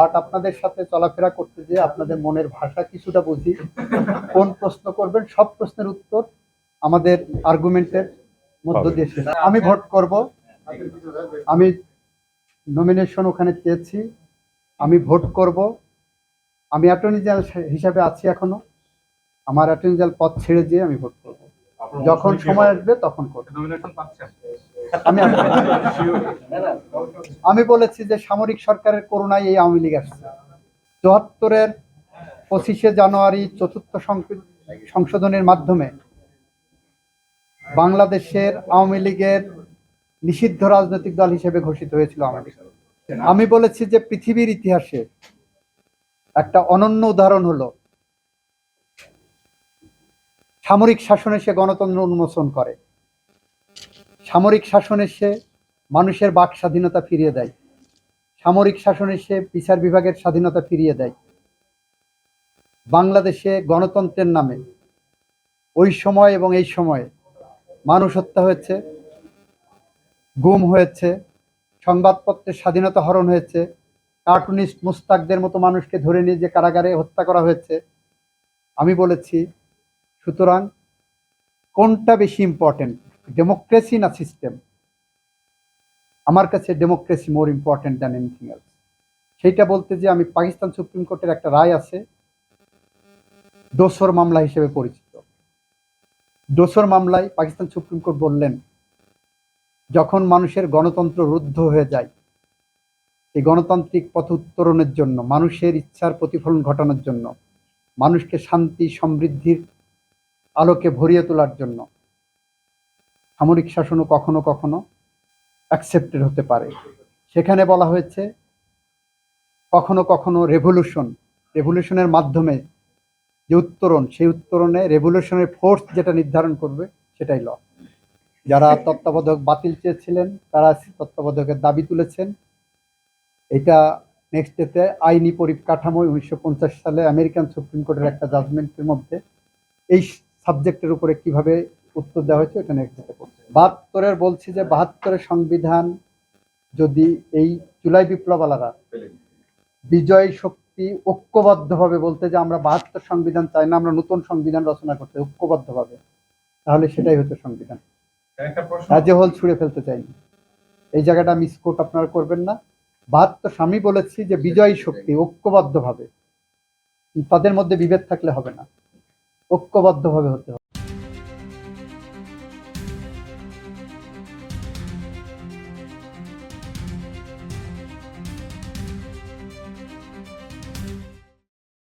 But আপনাদের সাথে চলাফেরা করতে যেয়ে আপনাদের মনের ভাষা কিছুটা বুঝি। কোন প্রশ্ন করবেন সব প্রশ্নের উত্তর আমাদের আর্গুমেন্টের মধ্য দিয়ে আমি ভোট করব। আমি নমিনেশন ওখানে চেয়েছি আমি ভোট করব। আমি অ্যাটর্নি জেনারেল হিসাবে আছি এখনও। আমার অ্যাটর্নি জেনারেল পদ ছেড়ে দিয়ে আমি ভোট করব। যখন সময় আসবে তখন করব। আমি আমি বলেছি যে সামরিক সরকারের করোনায় এই আওয়ামী লীগ আসছে। চুয়াত্তরের পঁচিশে জানুয়ারি চতুর্থ সংশোধনের মাধ্যমে বাংলাদেশের আওয়ামী লীগের নিষিদ্ধ রাজনৈতিক দল হিসেবে ঘোষিত হয়েছিল আওয়ামী আমি বলেছি যে পৃথিবীর ইতিহাসে একটা অনন্য উদাহরণ হলো, সামরিক শাসনে সে গণতন্ত্র উন্মোচন করে। সামরিক শাসনে সে মানুষের বাক স্বাধীনতা ফিরিয়ে দেয়। সামরিক শাসনে সে বিচার বিভাগের স্বাধীনতা ফিরিয়ে দেয়। বাংলাদেশে গণতন্ত্রের নামে ওই সময় এবং এই সময়ে মানুষ হত্যা হয়েছে, গুম হয়েছে, সংবাদপত্রের স্বাধীনতা হরণ হয়েছে, কার্টুনিস্ট মুস্তাকদের মতো মানুষকে ধরে নিয়ে যে কারাগারে হত্যা করা হয়েছে। আমি বলেছি, সুতরাং কোনটা বেশি ইম্পর্টেন্ট ডেমোক্রেসি না সিস্টেম আমার কাছে democracy more important than anything else সেইটা বলতে যে আমি পাকিস্তান সুপ্রিম কোর্টের একটা রায় আছে দোসর মামলা হিসেবে পরিচিত দোসর মামলায় পাকিস্তান সুপ্রিম কোর্ট বললেন যখন মানুষের গণতন্ত্র রুদ্ধ হয়ে যায় এই গণতান্ত্রিক পথ উত্তরণের জন্য মানুষের ইচ্ছার প্রতিফলন ঘটানোর জন্য মানুষকে শান্তি সমৃদ্ধির আলোকে ভরিয়ে তোলার জন্য সামরিক শাসনও কখনো কখনো অ্যাকসেপ্টেড হতে পারে। সেখানে বলা হয়েছে, কখনো কখনো রেভলিউশন রেভলিউশনের মাধ্যমে যে উত্তরণ, সেই উত্তরণে রেভলিউশনের ফোর্স যেটা নির্ধারণ করবে, সেটাই ল যারা তত্ত্বাবধায়ক বাতিল চেয়েছিলেন, তারা তত্ত্বাবধায়কের দাবি তুলেছেন। এটা নেক্সট ডেতে আইনি পরিকাঠামো উনিশশো পঞ্চাশ সালে আমেরিকান সুপ্রিম কোর্টের একটা জাজমেন্টের মধ্যে এই সাবজেক্টের উপরে কীভাবে উত্তর দেওয়া হয়েছে এটা নেক্সট করছে। বাহাত্তরের বলছি যে বাহাত্তরের সংবিধান যদি এই জুলাই বিপ্লবালারা বিজয় শক্তি ঐক্যবদ্ধভাবে বলতে যে আমরা বাহাত্তর সংবিধান চাই না আমরা নতুন সংবিধান রচনা করতে ঐক্যবদ্ধভাবে তাহলে সেটাই হতো সংবিধান। রাজ্য হল ছুঁড়ে ফেলতে চাইনি এই জায়গাটা মিসকোট আপনারা করবেন না। বাহাত্তর আমি বলেছি যে বিজয়ী শক্তি ঐক্যবদ্ধভাবে তাদের মধ্যে বিভেদ থাকলে হবে না। ঐক্যবদ্ধভাবে হতে হবে।